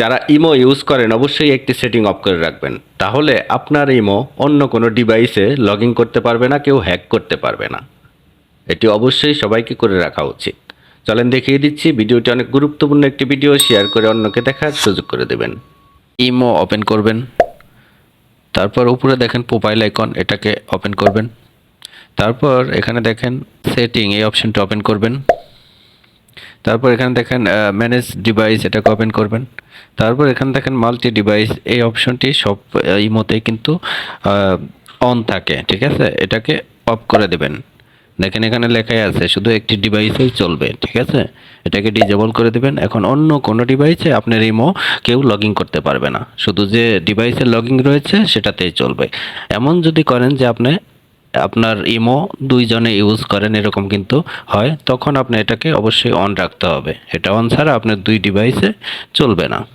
যারা imo use করেন, অবশ্যই একটি সেটিং অফ করে রাখবেন। তাহলে আপনার ইমো অন্য কোনো ডিভাইসে লগ করতে পারবে না, কেউ হ্যাক করতে পারবে না। এটি অবশ্যই সবাইকে করে রাখা উচিত। চলেন দেখিয়ে দিচ্ছি, ভিডিওটি অনেক গুরুত্বপূর্ণ একটি ভিডিও শেয়ার করে অন্যকে দেখার সুযোগ করে দেবেন। ইমো ওপেন করবেন। তারপর উপরে দেখেন প্রোফাইল আইকন এটাকে ওপেন করবেন। তারপর এখানে দেখেন সেটিং এই অপশনটা ওপেন করবেন। তারপর এখানে দেখেন ম্যানেজ ডিভাইস এটাকে ওপেন করবেন। তারপর এখানে দেখেন মাল্টি ডিভাইস এই অপশনটি সব আহ, ইমোতেই কিন্তু অন থাকে ঠিক আছে? এটাকে অফ করে দেবেন। দেখেন এখানে লেখাই আছে শুধু একটি ডিভাইসেই চলবে ঠিক আছে? এটাকে ডিজেবল করে দেবেন। এখন অন্য কোনো ডিভাইসে আপনার ইমো কেউ লগ করতে পারবে না। শুধু যে ডিভাইসে লগ রয়েছে সেটাতেই চলবে। এমন যদি করেন যে আপনি আপনার ইমো দুইজনে ইউজ করেন, এরকম কিন্তু হয়। তখন আপনি এটাকে অবশ্যই অন রাখতে হবে। এটা অন ছাড়া আপনার দুই ডিভাইসে চলবে না।